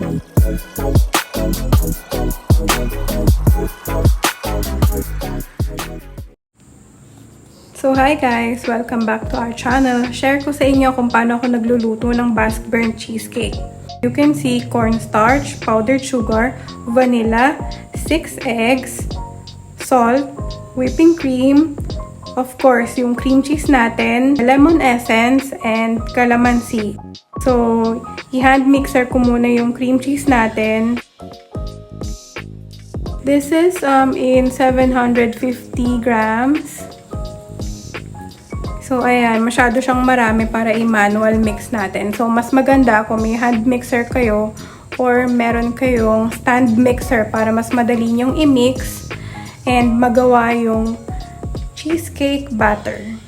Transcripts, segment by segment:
So hi guys! Welcome back to our channel. Share ko sa inyo kung paano ako nagluluto ng Basque burnt cheesecake. You can see cornstarch, powdered sugar, vanilla, 6 eggs, salt, whipping cream, of course, yung cream cheese natin, lemon essence, and calamansi. So, i-hand mixer ko muna yung cream cheese natin. This is um, in 750 grams. So, ayan, masyado siyang marami para i-manual mix natin. So, mas maganda kung may hand mixer kayo or meron kayong stand mixer para mas madali nyong i-mix and magawa yung cheesecake batter.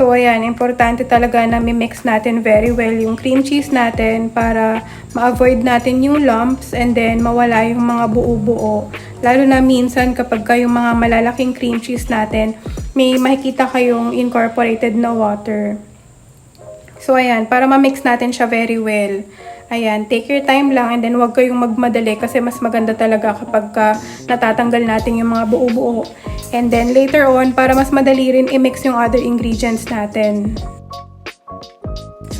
So, ayan, importante talaga na mix natin very well yung cream cheese natin para ma-avoid natin yung lumps and then mawala yung mga buo-buo. Lalo na minsan kapag yung mga malalaking cream cheese natin, may makikita kayong incorporated na water. So, ayan, para ma-mix natin siya very well. Ayan, take your time lang and then huwag kayong magmadali kasi mas maganda talaga kapag ka natatanggal natin yung mga buo-buo. And then later on, para mas madali rin i-mix yung other ingredients natin.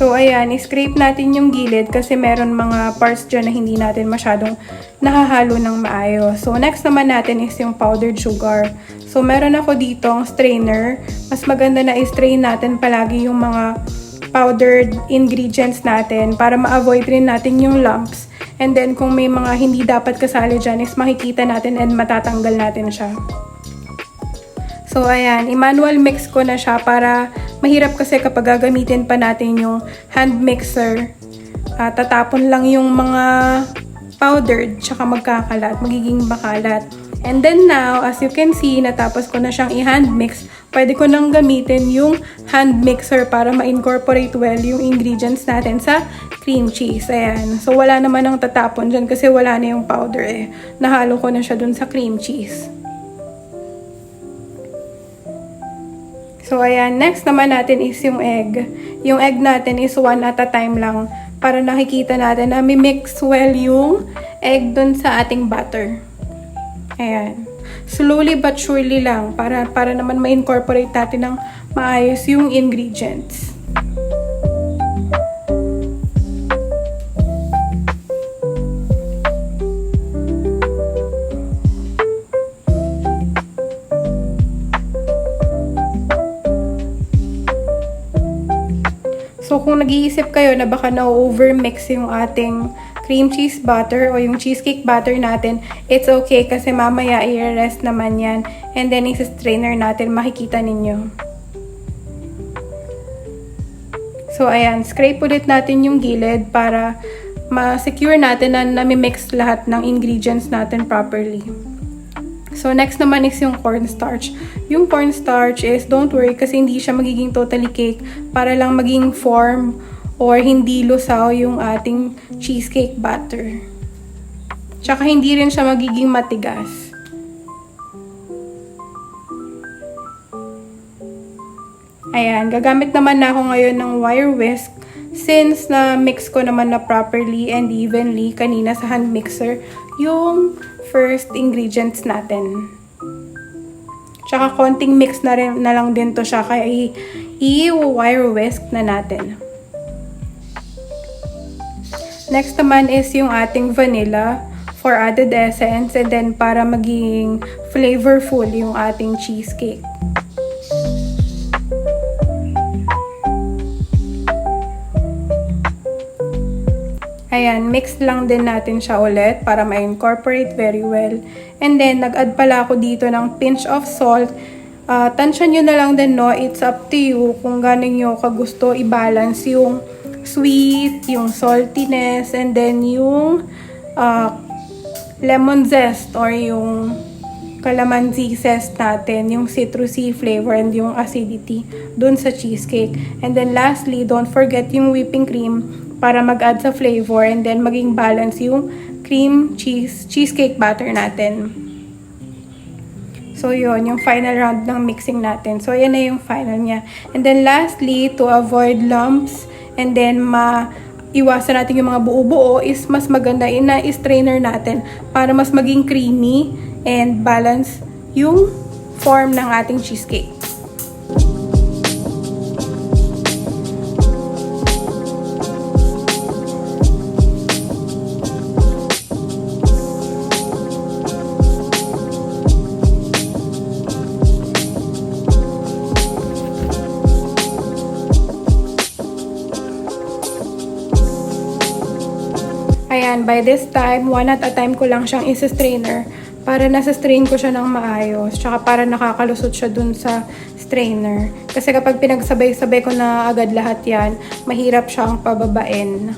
So ayan, scrape natin yung gilid kasi meron mga parts dyan na hindi natin masyadong nahahalo ng maayos. So next naman natin is yung powdered sugar. So meron ako dito ang strainer. Mas maganda na i-strain natin palagi yung mga powdered ingredients natin para ma-avoid rin natin yung lumps. And then kung may mga hindi dapat kasali dyan is makikita natin and matatanggal natin siya. So, ayan, i-manual mix ko na siya para mahirap kasi kapag gagamitin pa natin yung hand mixer. Uh, tatapon lang yung mga powdered, tsaka magkakalat, magiging bakalat. And then now, as you can see, natapos ko na siyang i-hand mix. Pwede ko nang gamitin yung hand mixer para ma-incorporate well yung ingredients natin sa cream cheese. Ayan. So, wala naman ang tatapon dyan kasi wala na yung powder eh. Nahalo ko na siya dun sa cream cheese. So, ayan. Next naman natin is yung egg. Yung egg natin is one at a time lang para nakikita natin na may mix well yung egg dun sa ating butter. Ayan. Slowly but surely lang para, para naman ma-incorporate natin ng maayos yung ingredients. Kung nag-iisip kayo na baka na-overmix yung ating cream cheese butter o yung cheesecake butter natin, it's okay kasi mamaya i-rest naman yan. And then, isa-strainer natin, makikita ninyo. So, ayan, scrape ulit natin yung gilid para ma-secure natin na nami-mix lahat ng ingredients natin properly. So, next naman is yung cornstarch. Yung cornstarch is, don't worry, kasi hindi siya magiging totally cake para lang maging form or hindi lusaw yung ating cheesecake batter. Tsaka hindi rin siya magiging matigas. Ayan, gagamit naman na ako ngayon ng wire whisk since na mix ko naman na properly and evenly kanina sa hand mixer yung first ingredients natin. Tsaka konting mix na, rin, na lang din to siya kaya i-wire whisk na natin. Next naman is yung ating vanilla for added essence and then para maging flavorful yung ating cheesecake. Ayan, mix lang din natin siya ulit para ma-incorporate very well. And then, nag-add pala ako dito ng pinch of salt. Uh, tansya nyo na lang din, no? It's up to you kung gaano nyo kagusto i-balance yung sweet, yung saltiness, and then yung uh, lemon zest or yung calamansi zest natin, yung citrusy flavor and yung acidity dun sa cheesecake. And then lastly, don't forget yung whipping cream para mag-add sa flavor and then maging balance yung cream cheese cheesecake batter natin. So, yun, yung final round ng mixing natin. So, yan na yung final niya. And then, lastly, to avoid lumps and then ma iwasan natin yung mga buo-buo is mas maganda ina-strainer natin para mas maging creamy and balance yung form ng ating cheesecake. Ayan, by this time, one at a time ko lang siyang isa-strainer para nasa strain ko siya ng maayos. Tsaka para nakakalusot siya dun sa strainer. Kasi kapag pinagsabay-sabay ko na agad lahat yan, mahirap siyang pababain.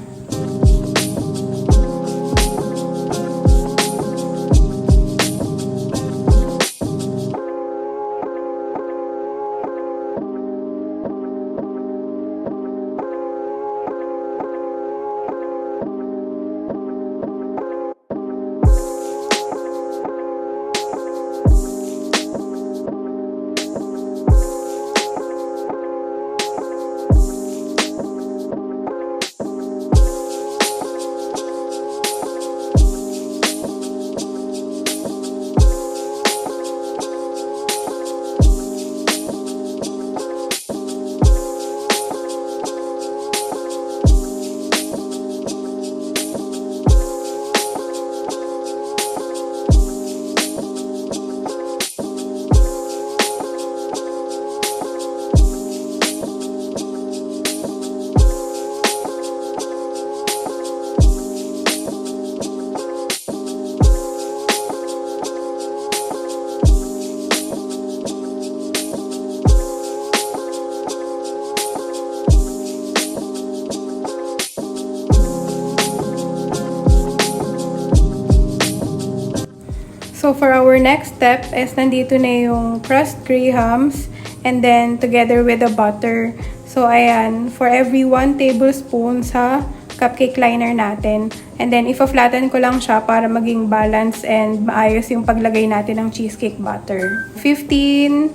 So for our next step is nandito na yung crushed grahams and then together with the butter. So ayan, for every 1 tablespoon sa cupcake liner natin. And then ifa-flatten ko lang siya para maging balance and maayos yung paglagay natin ng cheesecake butter. 15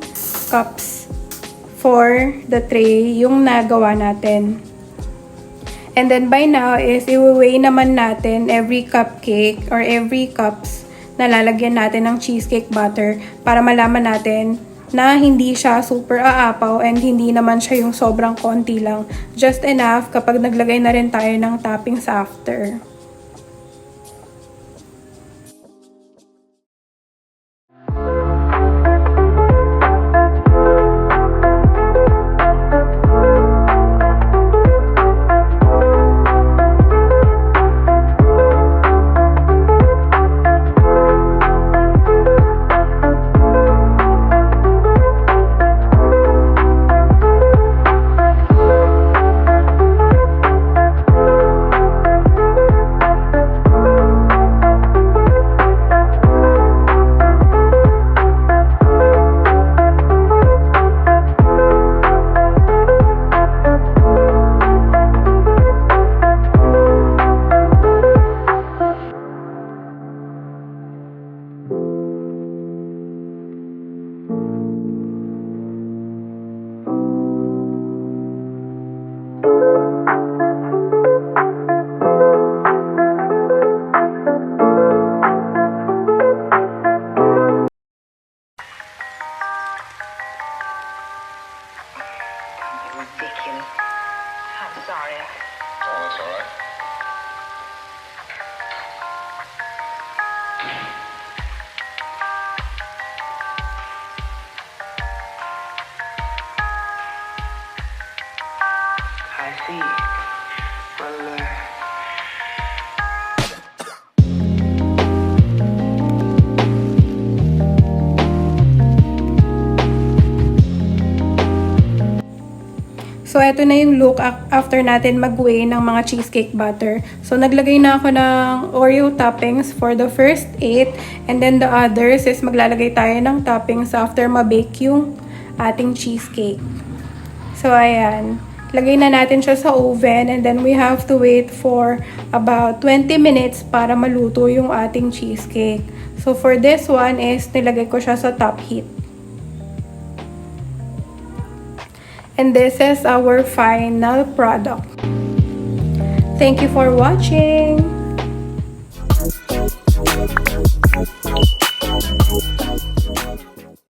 cups for the tray yung nagawa natin. And then by now is i-weigh naman natin every cupcake or every cups na lalagyan natin ng cheesecake butter para malaman natin na hindi siya super aapaw and hindi naman siya yung sobrang konti lang. Just enough kapag naglagay na rin tayo ng toppings after. So, ito na yung look after natin mag-weigh ng mga cheesecake butter. So, naglagay na ako ng Oreo toppings for the first 8. And then the others is maglalagay tayo ng toppings after ma-bake yung ating cheesecake. So, ayan. Lagay na natin siya sa oven and then we have to wait for about 20 minutes para maluto yung ating cheesecake. So, for this one is nilagay ko siya sa top heat. And this is our final product. Thank you for watching!